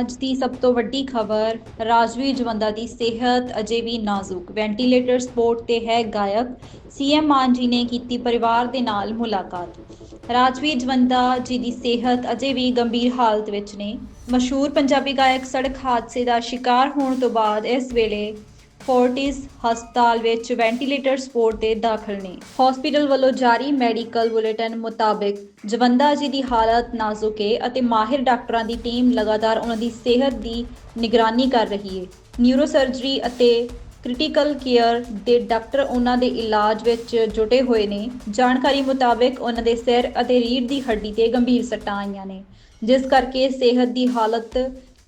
ਅੱਜ ਦੀ ਸਭ ਤੋਂ ਵੱਡੀ ਖਬਰ, ਰਾਜਵੀਰ ਜਵੰਦਾ ਦੀ ਸਿਹਤ ਅਜੇ ਵੀ ਨਾਜ਼ੁਕ। ਵੈਂਟੀਲੇਟਰ ਸਪੋਰਟ ਤੇ ਹੈ ਗਾਇਕ ਸੀਐਮ ਮਾਨ ਜੀ ਨੇ ਕੀਤੀ ਪਰਿਵਾਰ ਦੇ ਨਾਲ ਮੁਲਾਕਾਤ। ਰਾਜਵੀਰ ਜਵੰਦਾ ਜੀ ਦੀ ਸਿਹਤ ਅਜੇ ਵੀ ਗੰਭੀਰ ਹਾਲਤ ਵਿੱਚ ਨੇ। ਮਸ਼ਹੂਰ ਪੰਜਾਬੀ ਗਾਇਕ ਸੜਕ ਹਾਦਸੇ ਦਾ ਸ਼ਿਕਾਰ ਹੋਣ ਤੋਂ ਬਾਅਦ ਇਸ ਵੇਲੇ ਫੋਰਟਿਸ ਹਸਪਤਾਲ ਵਿੱਚ ਵੈਂਟੀਲੇਟਰ ਸਪੋਰਟ ਤੇ ਦਾਖਲ ਨੇ। ਹਸਪੀਟਲ ਵੱਲੋਂ ਜਾਰੀ ਮੈਡੀਕਲ ਬੁਲੇਟਿਨ ਮੁਤਾਬਕ ਜਵੰਦਾ ਜੀ ਦੀ ਹਾਲਤ ਨਾਜ਼ੁਕ ਹੈ ਅਤੇ ਮਾਹਿਰ ਡਾਕਟਰਾਂ ਦੀ ਟੀਮ ਲਗਾਤਾਰ ਉਹਨਾਂ ਦੀ ਸਿਹਤ ਦੀ ਨਿਗਰਾਨੀ ਕਰ ਰਹੀ ਹੈ ਨਿਊਰੋ ਸਰਜਰੀ ਅਤੇ ਕ੍ਰਿਟੀਕਲ ਕੇਅਰ ਦੇ ਡਾਕਟਰ ਉਹਨਾਂ ਦੇ ਇਲਾਜ ਵਿੱਚ ਜੁਟੇ ਹੋਏ ਨੇ। ਜਾਣਕਾਰੀ ਮੁਤਾਬਕ ਉਹਨਾਂ ਦੇ ਸਿਰ ਅਤੇ ਰੀੜ੍ਹ ਦੀ ਹੱਡੀ ਤੇ ਗੰਭੀਰ ਸੱਟਾਂ ਆਈਆਂ ਨੇ, ਜਿਸ ਕਰਕੇ ਸਿਹਤ ਦੀ ਹਾਲਤ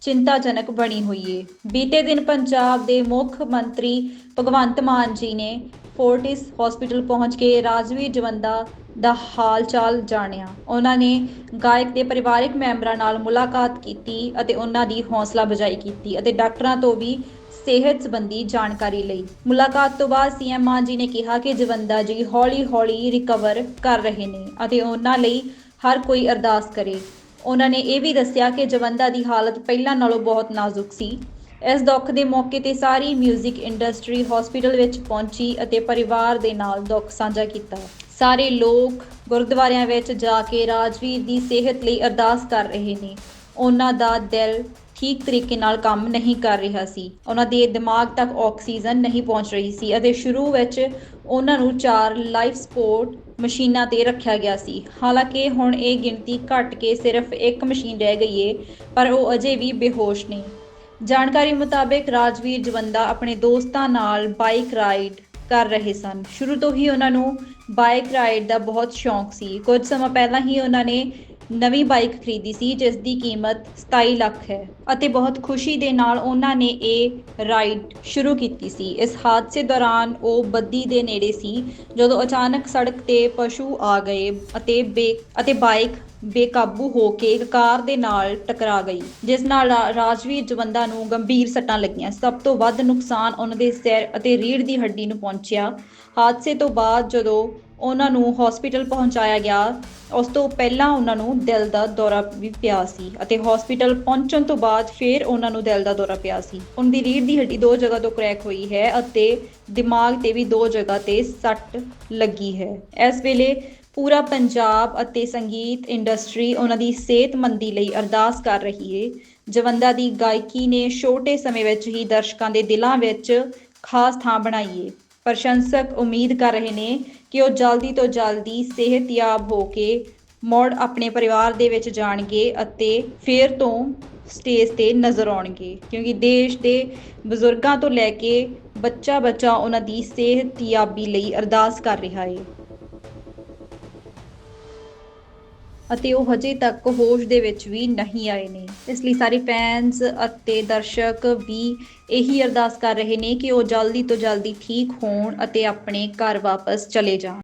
ਚਿੰਤਾਜਨਕ ਬਣੀ ਹੋਈ ਹੈ ਬੀਤੇ ਦਿਨ ਪੰਜਾਬ ਦੇ ਮੁੱਖ ਮੰਤਰੀ ਭਗਵੰਤ ਮਾਨ ਜੀ ਨੇ ਫੋਰਟਿਸ ਹਸਪੀਟਲ ਪਹੁੰਚ ਕੇ ਰਾਜਵੀਰ ਜਵੰਦਾ ਦਾ ਹਾਲ ਚਾਲ ਜਾਣਿਆ। ਉਹਨਾਂ ਨੇ ਗਾਇਕ ਦੇ ਪਰਿਵਾਰਕ ਮੈਂਬਰਾਂ ਨਾਲ ਮੁਲਾਕਾਤ ਕੀਤੀ ਅਤੇ ਉਹਨਾਂ ਦੀ ਹੌਸਲਾ ਬਜਾਈ ਕੀਤੀ ਅਤੇ ਡਾਕਟਰਾਂ ਤੋਂ ਵੀ ਸਿਹਤ ਸੰਬੰਧੀ ਜਾਣਕਾਰੀ ਲਈ। ਮੁਲਾਕਾਤ ਤੋਂ ਬਾਅਦ ਸੀਐਮ ਮਾਨ ਜੀ ਨੇ ਕਿਹਾ ਕਿ ਜਵੰਦਾ ਜੀ ਹੌਲੀ-ਹੌਲੀ ਰਿਕਵਰ ਕਰ ਰਹੇ ਨੇ ਅਤੇ ਉਹਨਾਂ ਲਈ ਹਰ ਕੋਈ ਅਰਦਾਸ ਕਰੇ। ਉਹਨਾਂ ਨੇ ਇਹ ਵੀ ਦੱਸਿਆ ਕਿ ਜਵੰਦਾ ਦੀ ਹਾਲਤ ਪਹਿਲਾਂ ਨਾਲੋਂ ਬਹੁਤ ਨਾਜ਼ੁਕ ਸੀ। ਇਸ ਦੁੱਖ ਦੇ ਮੌਕੇ ਤੇ ਸਾਰੀ 뮤직 ਇੰਡਸਟਰੀ ਹਸਪੀਟਲ ਵਿੱਚ ਪਹੁੰਚੀ ਅਤੇ ਪਰਿਵਾਰ ਦੇ ਨਾਲ ਦੁੱਖ ਸਾਂਝਾ ਕੀਤਾ। ਸਾਰੇ ਲੋਕ ਗੁਰਦੁਆਰਿਆਂ ਵਿੱਚ ਜਾ ਕੇ ਰਾਜਵੀਰ ਦੀ ਸਿਹਤ ਲਈ ਅਰਦਾਸ ਕਰ ਰਹੇ ਨੇ। ਉਹਨਾਂ ਦਾ ਦਿਲ ਠੀਕ ਤਰੀਕੇ ਨਾਲ ਕੰਮ ਨਹੀਂ ਕਰ ਰਿਹਾ ਸੀ। ਉਹਨਾਂ ਦੇ ਦਿਮਾਗ ਤੱਕ ਆਕਸੀਜਨ ਨਹੀਂ ਪਹੁੰਚ ਰਹੀ ਸੀ ਅਤੇ ਸ਼ੁਰੂ ਵਿੱਚ ਉਹਨਾਂ ਨੂੰ ਚਾਰ ਲਾਈਫ ਸਪੋਰਟ ਮਸ਼ੀਨਾਂ ਤੇ ਰੱਖਿਆ ਗਿਆ ਸੀ। ਹਾਲਾਂਕਿ ਹੁਣ ਇਹ ਗਿਣਤੀ ਘਟ ਕੇ ਸਿਰਫ ਇੱਕ ਮਸ਼ੀਨ ਰਹਿ ਗਈ ਏ, ਪਰ ਉਹ ਅਜੇ ਵੀ ਬੇਹੋਸ਼ ਨਹੀਂ ਜਾਣਕਾਰੀ ਮੁਤਾਬਕ ਰਾਜਵੀਰ ਜਵੰਦਾ ਆਪਣੇ ਦੋਸਤਾਂ ਨਾਲ ਬਾਈਕ ਰਾਈਡ ਕਰ ਰਹੇ ਸਨ। ਸ਼ੁਰੂ ਤੋਂ ਹੀ ਉਹਨਾਂ ਨੂੰ ਬਾਈਕ ਰਾਈਡ ਦਾ ਬਹੁਤ ਸ਼ੌਂਕ ਸੀ। ਕੁਝ ਸਮਾਂ ਪਹਿਲਾਂ ਹੀ ਉਹਨਾਂ ਨੇ ਨਵੀਂ ਬਾਈਕ ਖਰੀਦੀ ਸੀ ਜਿਸ ਦੀ ਕੀਮਤ 27 ਲੱਖ ਹੈ ਅਤੇ ਬਹੁਤ ਖੁਸ਼ੀ ਦੇ ਨਾਲ ਉਹਨਾਂ ਨੇ ਇਹ ਰਾਈਡ ਸ਼ੁਰੂ ਕੀਤੀ ਸੀ। ਇਸ ਹਾਦਸੇ ਦੌਰਾਨ ਉਹ ਬੱਦੀ ਦੇ ਨੇੜੇ ਸੀ, ਜਦੋਂ ਅਚਾਨਕ ਸੜਕ ਤੇ ਪਸ਼ੂ ਆ ਗਏ ਅਤੇ ਬੇ, ਅਤੇ ਬਾਈਕ ਬੇਕਾਬੂ ਹੋ ਕੇ ਇੱਕ ਕਾਰ ਦੇ ਨਾਲ ਟਕਰਾ ਗਈ, ਜਿਸ ਨਾਲ ਰਾ- ਰਾਜਵੀਰ ਜਵੰਦਾ ਨੂੰ ਗੰਭੀਰ ਸੱਟਾਂ ਲੱਗੀਆਂ। ਸਭ ਤੋਂ ਵੱਧ ਨੁਕਸਾਨ ਉਹਨਾਂ ਦੇ ਸਿਰ ਅਤੇ ਰੀੜ੍ਹ ਦੀ ਹੱਡੀ ਨੂੰ ਪਹੁੰਚਿਆ। ਹਾਦਸੇ ਤੋਂ ਬਾਅਦ ਜਦੋਂ ਉਹਨਾਂ ਨੂੰ ਹਸਪੀਟਲ ਪਹੁੰਚਾਇਆ ਗਿਆ। ਉਸ ਤੋਂ ਪਹਿਲਾਂ ਉਹਨਾਂ ਨੂੰ ਦਿਲ ਦਾ ਦੌਰਾ ਵੀ ਪਿਆ ਸੀ ਅਤੇ ਹਸਪੀਟਲ ਪਹੁੰਚਣ ਤੋਂ ਬਾਅਦ ਫਿਰ ਉਹਨਾਂ ਨੂੰ ਦਿਲ ਦਾ ਦੌਰਾ ਪਿਆ ਸੀ। ਉਹਨਾਂ ਦੀ ਰੀੜ੍ਹ ਦੀ ਹੱਡੀ ਦੋ ਜਗ੍ਹਾ ਤੋਂ ਕਰੈਕ ਹੋਈ ਹੈ ਅਤੇ ਦਿਮਾਗ ਤੇ ਵੀ ਦੋ ਜਗ੍ਹਾ ਤੇ ਸੱਟ ਲੱਗੀ ਹੈ। ਇਸ ਵੇਲੇ ਪੂਰਾ ਪੰਜਾਬ ਅਤੇ ਸੰਗੀਤ ਇੰਡਸਟਰੀ ਉਹਨਾਂ ਦੀ ਸਿਹਤਮੰਦੀ ਲਈ ਅਰਦਾਸ ਕਰ ਰਹੀ ਹੈ ਜਵੰਦਾ ਦੀ ਗਾਇਕੀ ਨੇ ਛੋਟੇ ਸਮੇਂ ਵਿੱਚ ਹੀ ਦਰਸ਼ਕਾਂ ਦੇ ਦਿਲਾਂ ਵਿੱਚ ਖਾਸ ਥਾਂ ਬਣਾਈ ਹੈ ਪ੍ਰਸ਼ੰਸਕ ਉਮੀਦ ਕਰ ਰਹੇ ਨੇ ਕਿ ਉਹ ਜਲਦੀ ਤੋਂ ਜਲਦੀ ਸਿਹਤਯਾਬ ਹੋ ਕੇ ਮੁੜ ਆਪਣੇ ਪਰਿਵਾਰ ਦੇ ਵਿੱਚ ਜਾਣਗੇ ਅਤੇ ਫਿਰ ਤੋਂ ਸਟੇਜ ਤੇ ਨਜ਼ਰ ਆਉਣਗੇ। ਕਿਉਂਕਿ ਦੇਸ਼ ਦੇ ਬਜ਼ੁਰਗਾਂ ਤੋਂ ਲੈ ਕੇ ਬੱਚਾ ਬੱਚਾ ਉਹਨਾਂ ਦੀ ਸਿਹਤਯਾਬੀ ਲਈ ਅਰਦਾਸ ਕਰ ਰਿਹਾ ਹੈ ਅਤੇ ਉਹ ਹਜੇ ਤੱਕ ਹੋਸ਼ ਦੇ ਵਿੱਚ ਵੀ ਨਹੀਂ ਆਏ ਨੇ। ਇਸ ਲਈ ਸਾਰੇ ਫੈਨਸ ਅਤੇ ਦਰਸ਼ਕ ਵੀ ਇਹੀ ਅਰਦਾਸ ਕਰ ਰਹੇ ਨੇ ਕਿ ਉਹ ਜਲਦੀ ਤੋਂ ਜਲਦੀ ਠੀਕ ਹੋਣ ਅਤੇ ਆਪਣੇ ਘਰ ਵਾਪਸ ਚਲੇ ਜਾਣ।